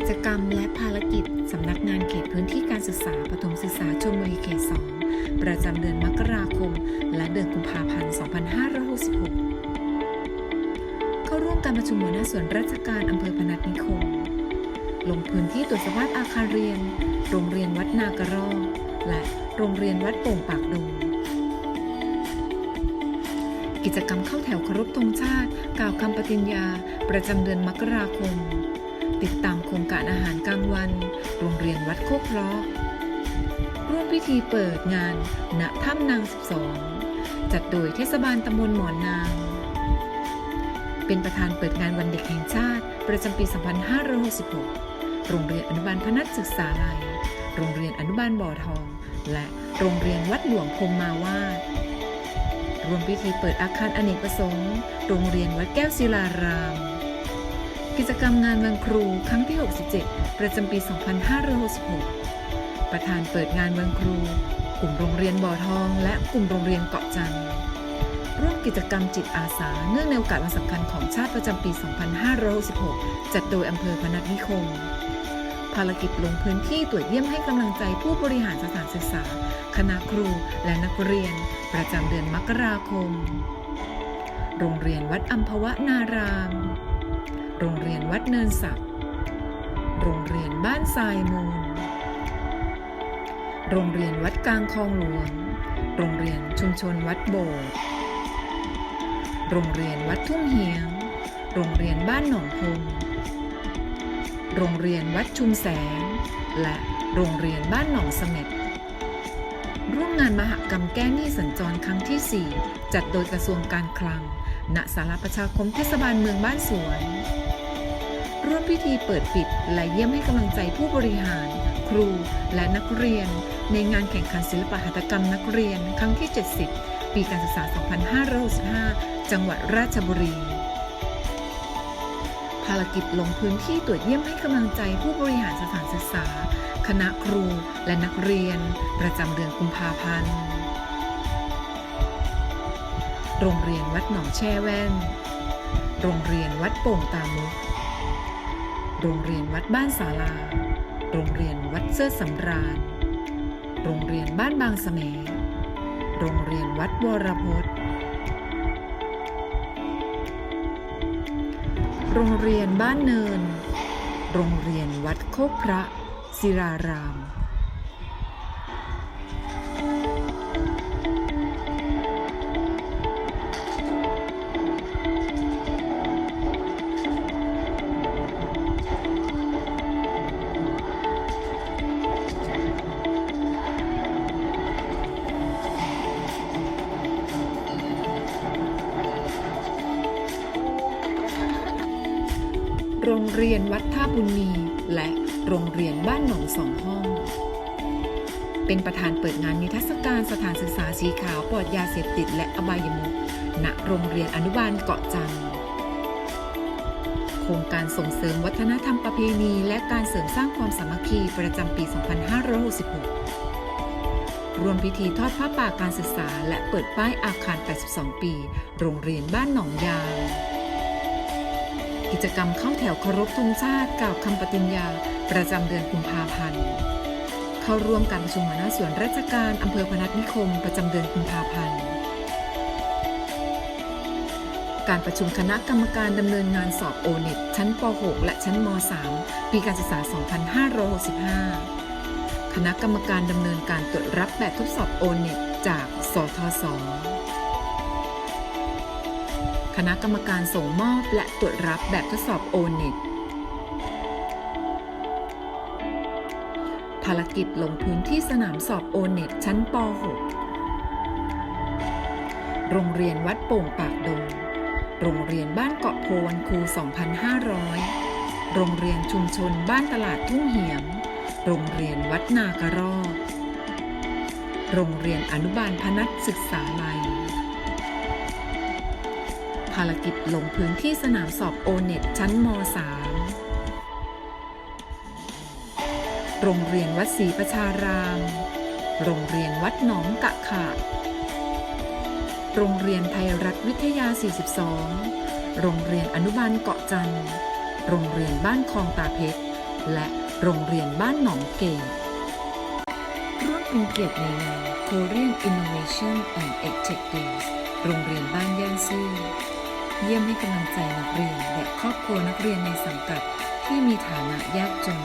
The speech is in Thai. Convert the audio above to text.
กิจกรรมและภารกิจสำนักงานเขตพื้นที่การศึกษาปฐมศึกษาชลบุรีเขต 2 ประจำเดือนมกราคม และเดือนกุมภาพันธ์ 2566 เข้าร่วมการประชุมหัวหน้าส่วนราชการอำเภอพนัสนิคม ลงพื้นที่ตรวจสภาพอาคารเรียน โรงเรียนวัดนากระรอกและโรงเรียนวัดโป่งปากดงกิจกรรมเข้าแถวเคารพธงชาติ กล่าวคำปฏิญญา ประจำเดือนมกราคม ติดตามโครงการอาหารกลางวัน โรงเรียนวัดโคกราะร่วมพิธีเปิดงานณถ้ำนาง 12 จัดโดยเทศบาลตำบลหมอนนาง เป็นประธานเปิดงานวันเด็กแห่งชาติ ประจำปี 2566 โรงเรียนอนุบาลพนัสศึกษาลัย โรงเรียนอนุบาลบ่อทอง และโรงเรียนวัดหลวงพมมาวาดรวมพิธีเปิดอาคารอเนกประสงค์ โรงเรียนวัดแก้วศิลาราม กิจกรรมงานวันครูครั้งที่ 67 ประจำปี 2566 ประธานเปิดงานวันครู กลุ่มโรงเรียนบ่อทอง และกลุ่มโรงเรียนเกาะจันทร์ร่วมกิจกรรมจิตอาสา เนื่องในโอกาสวันสำคัญของชาติประจำปี 2566 จัดโดยอำเภอพนัสนิคม ภารกิจลงพื้นที่ตรวจเยี่ยมให้กำลังใจผู้บริหารสถานศึกษา คณะครูและนักเรียน ประจำเดือนมกราคม โรงเรียนวัดอัมพวนาราม โรงเรียนวัดเนินศักดิ์โรงเรียนบ้านทรายมูล โรงเรียนวัดกลางคลองหลวง โรงเรียนชุมชนวัดโบสถ์ โรงเรียนวัดทุ่งเหียง โรงเรียนบ้านหนองพงโรงเรียนวัดชุมแสง และโรงเรียนบ้านหนองเสม็ดร่วมงานมหกรรมแก้หนี้สัญจรครั้งที่ 4 จัดโดยกระทรวงการคลัง ณสารประชาคมเทศบาลเมืองบ้านสวน ร่วมพิธีเปิดปิดและเยี่ยมให้กำลังใจผู้บริหาร ครูและนักเรียน ในงานแข่งขันศิลปหัตถกรรมนักเรียน ครั้งที่ 70 ปีการศึกษา 2565 จังหวัดราชบุรี ภารกิจลงพื้นที่ตรวจเยี่ยมให้กำลังใจผู้บริหารสถานศึกษา คณะครูและนักเรียน ประจำเดือนกุมภาพันธ์ โรงเรียนวัดหนองแช่แว่น โรงเรียนวัดโป่งตามุก โรงเรียนวัดบ้านศาลา โรงเรียนวัดเสื้อสำราญ โรงเรียนบ้านบางสะเมโรงเรียนวัดวรพจน์ โรงเรียนบ้านเนิน โรงเรียนวัดโคกพระศิราราม โรงเรียนวัดท่าบุญมี และโรงเรียนบ้านหนองสองห้อง เป็นประธานเปิดงานนิทรรศการสถานศึกษาสีขาวปลอดยาเสพติดและอบายมุขณโรงเรียนอนุบาลเกาะจันทร์โครงการส่งเสริมวัฒนธรรมประเพณี และการเสริมสร้างความสามัคคีประจำปี 2566 รวมพิธีทอดผ้าป่าการศึกษา และเปิดป้ายอาคาร 82 ปี โรงเรียนบ้านหนองยาง กิจกรรมเข้าแถวเคารพธงชาติกล่าวคำปฏิญญา ประจำเดือนกุมภาพันธ์ เข้าร่วมการประชุมหัวหน้าส่วนราชการอำเภอพนัสนิคม ประจำเดือนกุมภาพันธ์ การประชุมคณะกรรมการดำเนินงานสอบโอเน็ตชั้นป .6 และชั้นม .3 ปีการศึกษา 2565 คณะกรรมการดำเนินการตรวจรับแบบทดสอบโอเน็ตจาก สทศ คณะกรรมการส่งมอบและตรวจรับแบบทดสอบโอเน็ตภารกิจลงพื้นที่สนามสอบโอเน็ตชั้นป .6 โรงเรียนวัดโป่งปากดง โรงเรียนบ้านเกาะโพวันครู2,500 โรงเรียนชุมชนบ้านตลาดทุ่งเหียงโรงเรียนวัดนากระรอก โรงเรียนอนุบาลพนัสศึกษาลัยารกิจลงพื้นที่สนามสอบโอเน็ตชั้นม .3 โรงเรียนวัดศรีประชาราม โรงเรียนวัดหนองกะขะ โรงเรียนไทยรัฐวิทยา 42 โรงเรียนอนุบาลเกาะจันทร์ โรงเรียนบ้านคลองตาเพชร และโรงเรียนบ้านหนองเกตร่วมเป็นเกียรติในงาน Korean Innovation and EdTech Days โรงเรียนบ้านย่านซื่อ เยี่ยมให้กำลังใจนักเรียนและครอบครัวนักเรียนในสังกัดที่มีฐานะยากจน